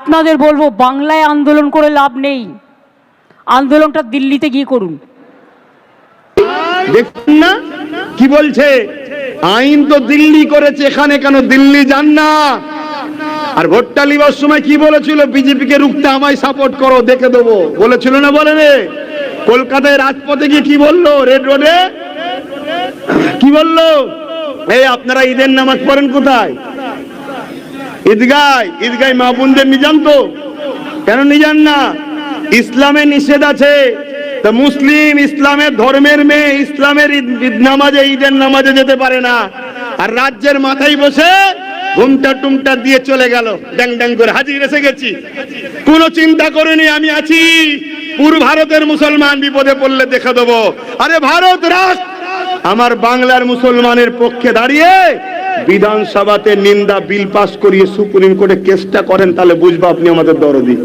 আপনাদের বলব, বাংলায় আন্দোলন করে লাভ নেই। আন্দোলনটা দিল্লিতে গিয়ে করুন। দেখুন না, কি বলছে? আইন তো দিল্লি করেছে, এখানে কেন দিল্লি যান না? আর ভোটটা লিবার সময় কি বলেছিল? বিজেপি কে রুখতে আমায় সাপোর্ট করো, দেখে দেবো। বলেছিল না বলেনি কলকাতায় রাজপথে গিয়ে কি বলল? রেড রোডে কি বলল? এই আপনারা ঈদের নামাজ পড়েন কোথায়? ঈদগায় ঈদগায় মা বোনদের নিজান তো। কেন নিজান না? ইসলামে নিষেধ আছে। তা মুসলিম ইসলামের ধর্মের মেয়ে, ইসলামের ঈদ- নামাজে ঈদের নামাজে যেতে পারে না। আর রাজ্যের মাথায় বসে ঘুমটা টুমটা দিয়ে চলে গেল। ড্যাং ড্যাং করে হাজির এসে গেছি। কোনো চিন্তা করিনি, আমি আছি। পূর্ব ভারতের মুসলমান বিপদে পড়লে দেখে দেবো। আরে ভারত, রাষ্ট্র! আমার বাংলার মুসলমানের পক্ষে দাঁড়িয়ে বিধানসভাতে নিন্দা বিল পাস করিয়ে সুপ্রিম কোর্টে কেসটা করেন তাহলে বুঝব আপনি আমাদের দরদি।